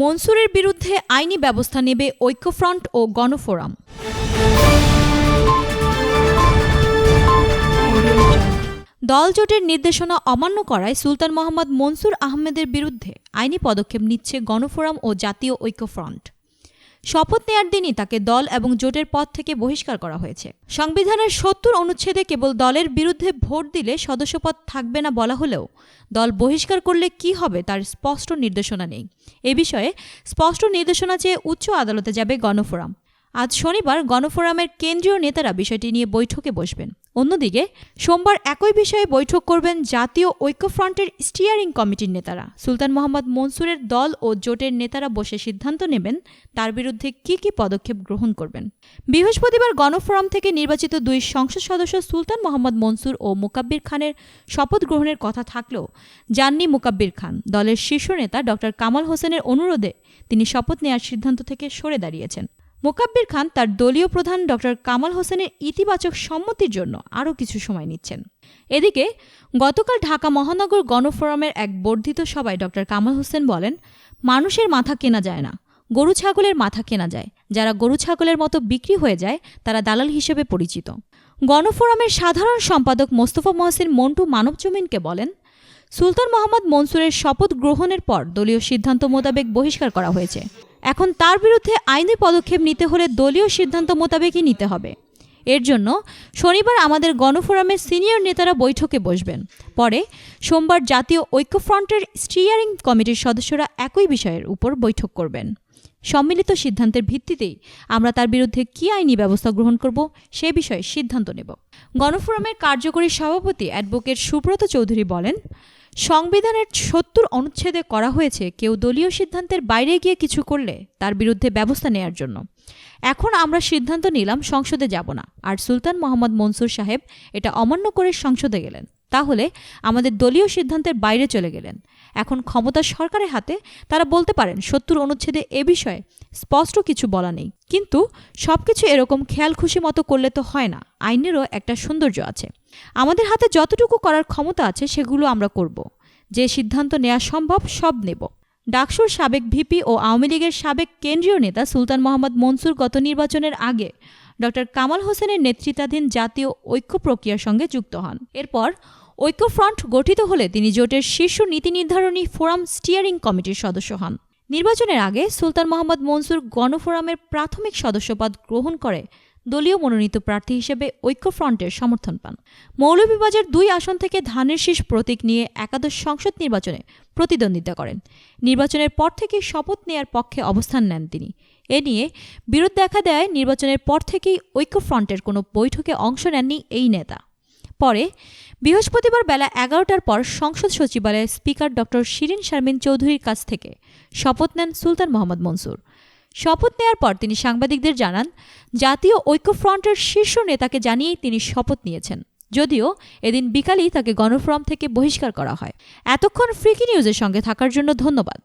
মনসুরের বিরুদ্ধে আইনি ব্যবস্থা নেবে ঐক্যফ্রন্ট ও গণফোরাম। দলজোটের নির্দেশনা অমান্য করায় সুলতান মোহাম্মদ মনসুর আহমেদের বিরুদ্ধে আইনি পদক্ষেপ নিচ্ছে গণফোরাম ও জাতীয় ঐক্যফ্রন্ট। শপথ নেয়ার দিনই তাকে দল এবং জোটের পদ থেকে বহিষ্কার করা হয়েছে। সংবিধানের সত্তর অনুচ্ছেদে কেবল দলের বিরুদ্ধে ভোট দিলে সদস্যপদ থাকবে না বলা হলেও দল বহিষ্কার করলে কি হবে তার স্পষ্ট নির্দেশনা নেই। এ বিষয়ে স্পষ্ট নির্দেশনা চেয়ে উচ্চ আদালতে যাবে গণফোরাম। আজ শনিবার গণফোরামের কেন্দ্রীয় নেতারা বিষয়টি নিয়ে বৈঠকে বসবেন। অন্যদিকে, সোমবার একই বিষয়ে বৈঠক করবেন জাতীয় ঐক্যফ্রন্টের স্টিয়ারিং কমিটির নেতারা। সুলতান মোহাম্মদ মনসুরের দল ও জোটের নেতারা বসে সিদ্ধান্ত নেবেন তার বিরুদ্ধে কি কি পদক্ষেপ গ্রহণ করবেন। বৃহস্পতিবার গণফোরাম থেকে নির্বাচিত দুই সংসদ সদস্য সুলতান মোহাম্মদ মনসুর ও মুকাব্বির খানের শপথ গ্রহণের কথা থাকলেও যাননি মুকাব্বির খান। দলের শীর্ষ নেতা ডক্টর কামাল হোসেনের অনুরোধে তিনি শপথ নেওয়ার সিদ্ধান্ত থেকে সরে দাঁড়িয়েছেন। মোকাব্বির খান তার দলীয় প্রধান ডক্টর কামাল হোসেনের ইতিবাচক সম্মতির জন্য আরও কিছু সময় নিচ্ছেন। এদিকে, গতকাল ঢাকা মহানগর গণফোরামের এক বর্ধিত সভায় ডক্টর কামাল হোসেন বলেন, মানুষের মাথা কেনা যায় না। গরু ছাগলের মাথা কেনা যায়। যারা গরু ছাগলের মতো বিক্রি হয়ে যায়, তারা দালাল হিসেবে পরিচিত। গণফোরামের সাধারণ সম্পাদক মোস্তফা মহসিন মন্টু মানবজমিনকে বলেন, সুলতান মোহাম্মদ মনসুরের শপথ গ্রহণের পর দলীয় সিদ্ধান্ত মোতাবেক বহিষ্কার করা হয়েছে। এখন তার বিরুদ্ধে আইনি পদক্ষেপ নিতে হলে দলীয় সিদ্ধান্ত মোতাবেকই নিতে হবে। এর জন্য শনিবার আমাদের গণফোরামের সিনিয়র নেতারা বৈঠকে বসবেন। পরে সোমবার জাতীয় ঐক্যফ্রন্টের স্টিয়ারিং কমিটির সদস্যরা একই বিষয়ের উপর বৈঠক করবেন। সম্মিলিত সিদ্ধান্তের ভিত্তিতেই আমরা তার বিরুদ্ধে কী আইনি ব্যবস্থা গ্রহণ করব সে বিষয়ে সিদ্ধান্ত নেব। গণফোরামের কার্যকরী সভাপতি অ্যাডভোকেট সুব্রত চৌধুরী বলেন সংবিধানের সত্তর অনুচ্ছেদে করা হয়েছে, কেউ দলীয় সিদ্ধান্তের বাইরে গিয়ে কিছু করলে তার বিরুদ্ধে ব্যবস্থা নেয়ার জন্য। এখন আমরা সিদ্ধান্ত নিলাম, সংসদে যাব না। আর সুলতান মোহাম্মদ মনসুর সাহেব এটা অমান্য করে সংসদে গেলেন। তাহলে আমাদের দলীয় সিদ্ধান্তের বাইরে চলে গেলেন। এখন ক্ষমতা সরকারের হাতে, তারা বলতে পারেন, সত্তর অনুচ্ছেদে এ বিষয়ে স্পষ্ট কিছু বলা নেই। কিন্তু সব কিছু এরকম খেয়াল খুশি মতো করলে তো হয় না। আইনেরও একটা সৌন্দর্য আছে। আমাদের হাতে যতটুকু করার ক্ষমতা আছে, সেগুলো আমরা করব। যে সিদ্ধান্ত নেওয়া সম্ভব, সব নেব। ডাকসুর সাবেক ভিপি ও আওয়ামী লীগের সাবেক কেন্দ্রীয় নেতা সুলতান মোহাম্মদ মনসুর গত নির্বাচনের আগে ডক্টর কামাল হোসেনের নেতৃত্বাধীন জাতীয় ঐক্য প্রক্রিয়ার সঙ্গে যুক্ত হন। এরপর ঐক্যফ্রন্ট গঠিত হলে তিনি জোটের শীর্ষ নীতি নির্ধারণী ফোরাম স্টিয়ারিং কমিটির সদস্য হন। নির্বাচনের আগে সুলতান মোহাম্মদ মনসুর গণফোরামের প্রাথমিক সদস্যপদ গ্রহণ করে দলীয় মনোনীত প্রার্থী হিসেবে ঐক্যফ্রন্টের সমর্থন পান। মৌলভীবাজার দুই আসন থেকে ধানের শীষ প্রতীক নিয়ে একাদশ সংসদ নির্বাচনে প্রতিদ্বন্দ্বিতা করেন। নির্বাচনের পর থেকে শপথ নেয়ার পক্ষে অবস্থান নেন তিনি। এ নিয়ে বিরোধ দেখা দেয়, নির্বাচনের পর থেকেই ঐক্যফ্রন্টের কোনো বৈঠকে অংশ নেননি এই নেতা। পরে বৃহস্পতিবার বেলা এগারোটার পর সংসদ সচিবালয়ের স্পিকার ডক্টর শিরিন শারমিন চৌধুরীর কাছ থেকে শপথ নেন সুলতান মোহাম্মদ মনসুর। শপথ নেয়ার পর তিনি সাংবাদিকদের জানান, জাতীয় ঐক্যফ্রন্টের শীর্ষ নেতাকে জানিয়েই তিনি শপথ নিয়েছেন। যদিও এদিন বিকালেই তাকে গণফোরাম থেকে বহিষ্কার করা হয়। এতক্ষণ ফ্রিকি নিউজের সঙ্গে থাকার জন্য ধন্যবাদ।